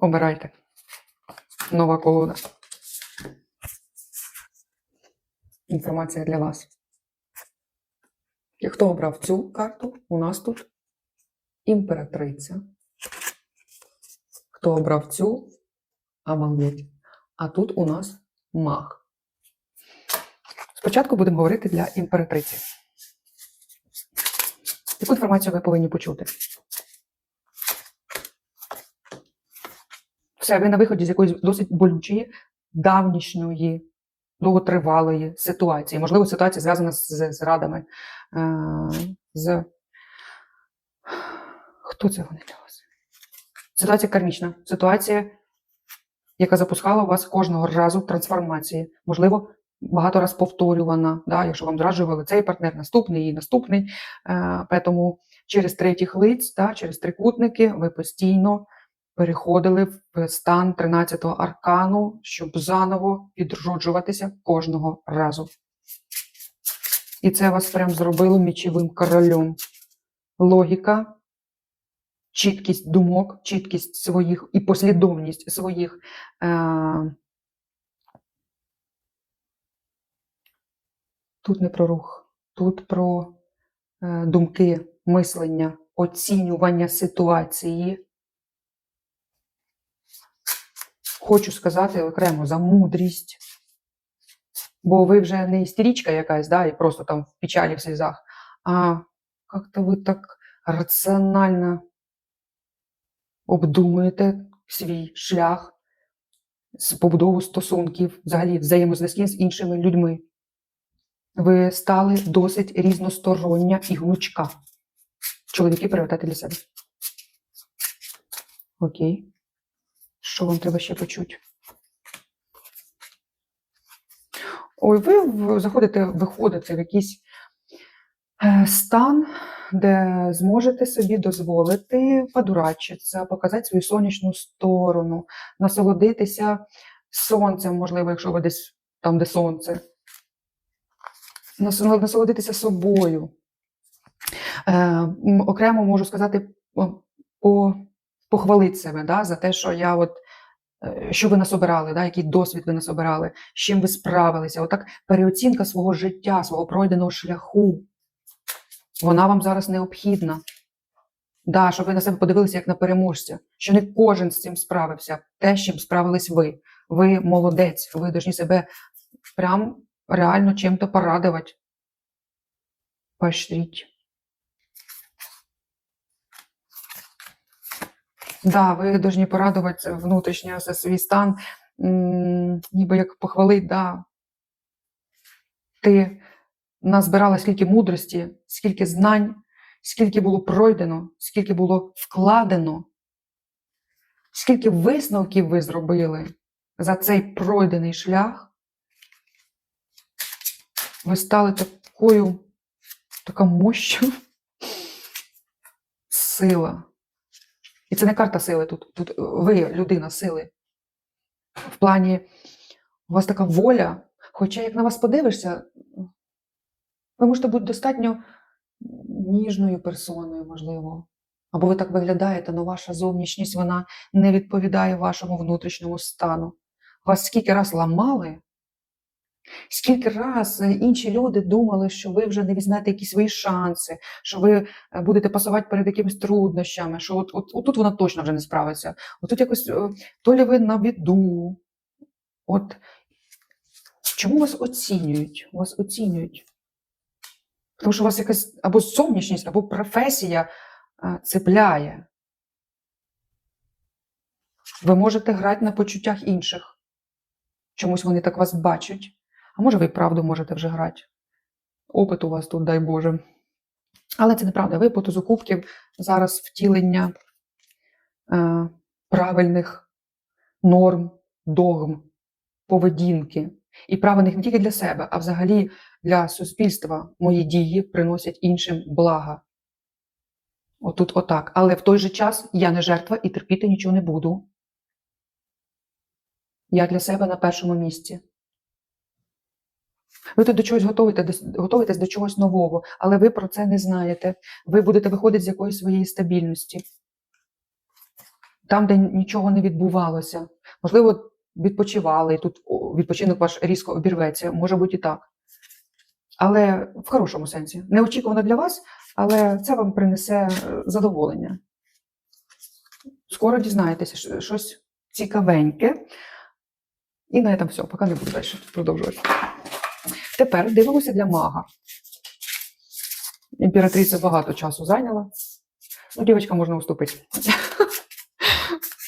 Обирайте. Нова колода. Інформація для вас. І хто обрав цю карту? У нас тут імператриця. Хто обрав цю? Амалгеть. А тут у нас маг. Спочатку будемо говорити для імператриці. Яку інформацію ви повинні почути? Все, ви на виході з якоїсь досить болючої, давнішньої, довготривалої ситуації. Можливо, ситуація зв'язана з зрадами. Е, з... Хто це вони для вас? Ситуація кармічна. Ситуація, яка запускала вас кожного разу в трансформації. Можливо, багато раз повторювана. Да? Якщо вам зраджували цей партнер, наступний і наступний. Е, тому через третіх лиць, да, через трикутники ви постійно переходили в стан 13-го аркану, щоб заново відроджуватися кожного разу. І це вас прям зробило мічовим королем. Логіка, чіткість думок, чіткість своїх і послідовність своїх. Е- Тут не про рух, тут про е- думки, мислення, оцінювання ситуації. Хочу сказати окремо за мудрість. Бо ви вже не істеричка якась, да, і просто там в печалі, в сльозах, а як-то ви так раціонально обдумуєте свій шлях з побудову стосунків, взагалі взаємозв'язки з іншими людьми. Ви стали досить різностороння і гнучка. Чоловіки привертайте для себе. Окей. Що вам треба ще почути? Ой, ви заходите, виходите в якийсь е, стан, де зможете собі дозволити подурачитися, показати свою сонячну сторону, насолодитися сонцем, можливо, якщо ви десь там, де сонце. Насолодитися собою. Е, окремо можу сказати, по, похвалити себе да, за те, що я от е, що ви насобирали, да, який досвід ви насобирали, з чим ви справилися. Отак переоцінка свого життя, свого пройденого шляху. Вона вам зараз необхідна. Да, щоб ви на себе подивилися як на переможця, що не кожен з цим справився. Те, з чим справились ви. Ви молодець, ви повинні себе прям реально чим-то порадувати. Поощріть. Да, ви повинні порадувати внутрішньо за свій стан, ніби як похвалить, да. Ти назбирала скільки мудрості, скільки знань, скільки було пройдено, скільки було вкладено, скільки висновків ви зробили за цей пройдений шлях. Ви стали такою, така мощю. Сила. І це не карта сили тут. Тут ви людина сили. В плані, у вас така воля, хоча як на вас подивишся, ви можете бути достатньо ніжною персоною, можливо. Або ви так виглядаєте, але ваша зовнішність вона не відповідає вашому внутрішньому стану. Вас скільки раз ламали, скільки раз е, інші люди думали, що ви вже не візьмете якісь свої шанси, що ви е, будете пасувати перед якимись труднощами, що от, от, отут вона точно вже не справиться. Отут якось е, то лі ви на біду. От чому вас оцінюють? Вас оцінюють. Тому що у вас якась або зовнішність, або професія цепляє. Ви можете грати на почуттях інших. Чомусь вони так вас бачать. А може, ви і правду можете вже грати. Опит у вас тут, дай Боже. Але це неправда. Ви по тузу зараз втілення е, правильних норм, догм, поведінки. І правильних не тільки для себе, а взагалі для суспільства мої дії приносять іншим блага. Отут отак. Але в той же час я не жертва і терпіти нічого не буду. Я для себе на першому місці. Ви тут до чогось готуєте, готуєтесь до чогось нового, але ви про це не знаєте. Ви будете виходити з якоїсь своєї стабільності. там, де нічого не відбувалося. Можливо, відпочивали, і тут відпочинок ваш різко обірветься, може бути і так. Але в хорошому сенсі. Неочікувано для вас, але це вам принесе е, задоволення. Скоро дізнаєтеся щось цікавеньке. І на цьому все, поки не буду далі продовжувати. Тепер дивимося для мага. Імператриця багато часу зайняла. Ну, дівчинка можна уступити.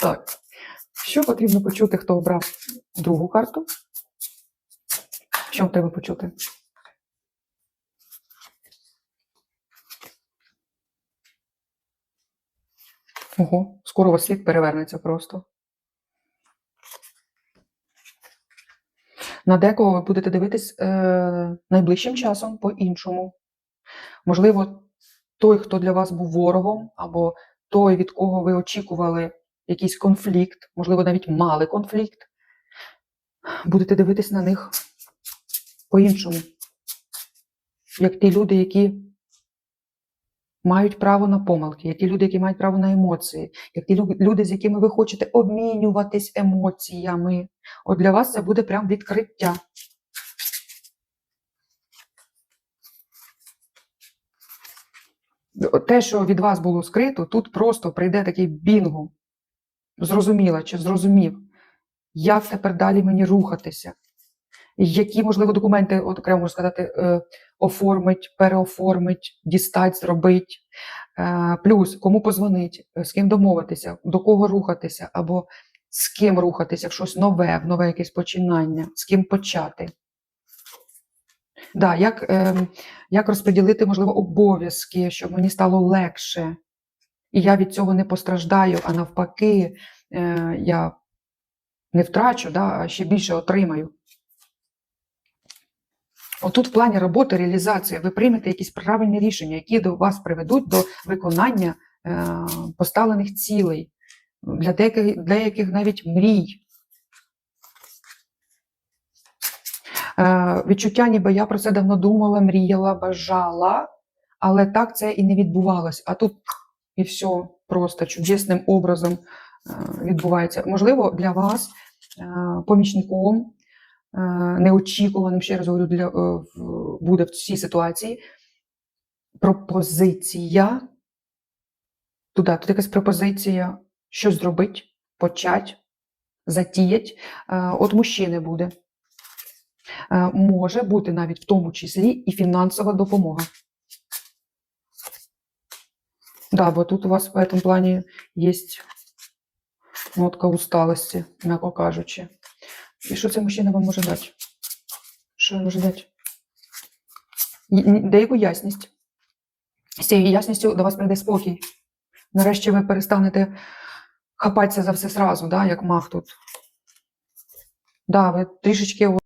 Так. Що потрібно почути, хто обрав другу карту? Що треба почути? Ого, скоро вас світ перевернеться просто. На декого ви будете дивитись е, найближчим часом по-іншому. Можливо, той, хто для вас був ворогом, або той, від кого ви очікували якийсь конфлікт, можливо, навіть мали конфлікт, будете дивитись на них по-іншому. Як ті люди, які мають право на помилки, як ті люди, які мають право на емоції, як ті люди, з якими ви хочете обмінюватись емоціями. От для вас це буде прям відкриття. Те, що від вас було скрито, тут просто прийде такий бінго. Зрозуміла чи зрозумів, як тепер далі мені рухатися, які, можливо, документи, от окремо сказати, е, оформить, переоформить, дістать, зробить. Е, Плюс кому позвонить, е, з ким домовитися, до кого рухатися, або з ким рухатися щось нове, в нове якесь починання, з ким почати. Да, як, е, як розподілити, можливо, обов'язки, щоб мені стало легше. І я від цього не постраждаю, а навпаки, е, я не втрачу, да, а ще більше отримаю. Отут в плані роботи, реалізації, ви приймете якісь правильні рішення, які до вас приведуть до виконання е, поставлених цілей, для деяких, для яких навіть мрій. Е, відчуття, ніби я про це давно думала, мріяла, бажала, але так це і не відбувалось. А тут і все просто чудесним образом е, відбувається. Можливо, для вас помічником, неочікуваним, ще раз говорю, для, е, буде в цій ситуації пропозиція. Туди, тут якась пропозиція, щось зробити, почать, затіять. Е, От мужчини буде. Е, Може бути навіть в тому числі і фінансова допомога. Да, бо тут у вас в этом плані є нотка усталості, м'яко кажучи. І що цей мужчина вам може дати? Що він може дати? Деяку ясність. З цією ясністю до вас прийде спокій. Нарешті ви перестанете хапатися за все сразу, да, як мах тут. Да, ви трішечки